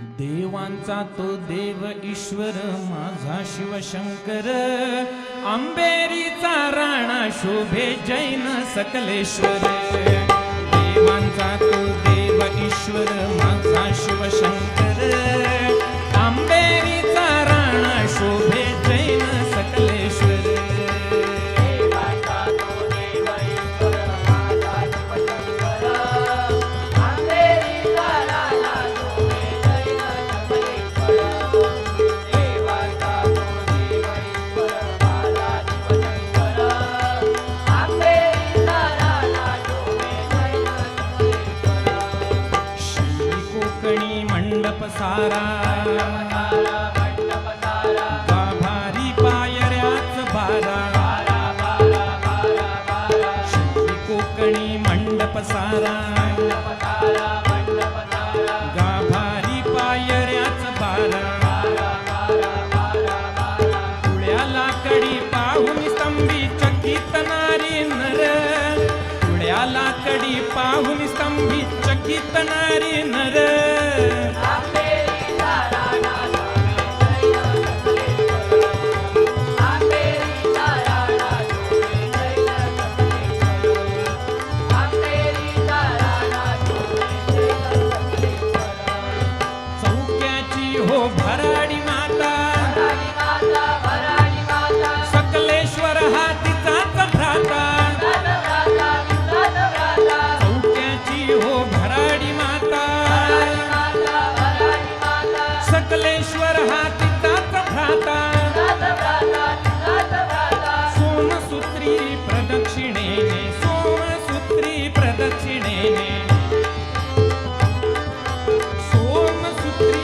देवांचा तो देव ईश्वर माझा शिवशंकर. आंबेरीचा राणा शोभे जैन सकलेश्वर. देवांचा तो देव ईश्वर माझा शिवशंकर. सारा. गाभारी पायऱ्याच बारा. श्री कोकणी मंडप सारा. गाभारी पायऱ्याच बारा. पुण्याला कडी पाहून स्तंभी चकित नारी. नर पुण्याला कडी पाहून स्तंभी चकित नारी नर. ಸುತ್ರಿ ಪ್ರದಕ್ಷಿಣೇನೆ ಸೋಮ ಸುತ್ರಿ ಪ್ರದಕ್ಷಿಣೇನೆ ಸೋಮ ಸುತ್ರಿ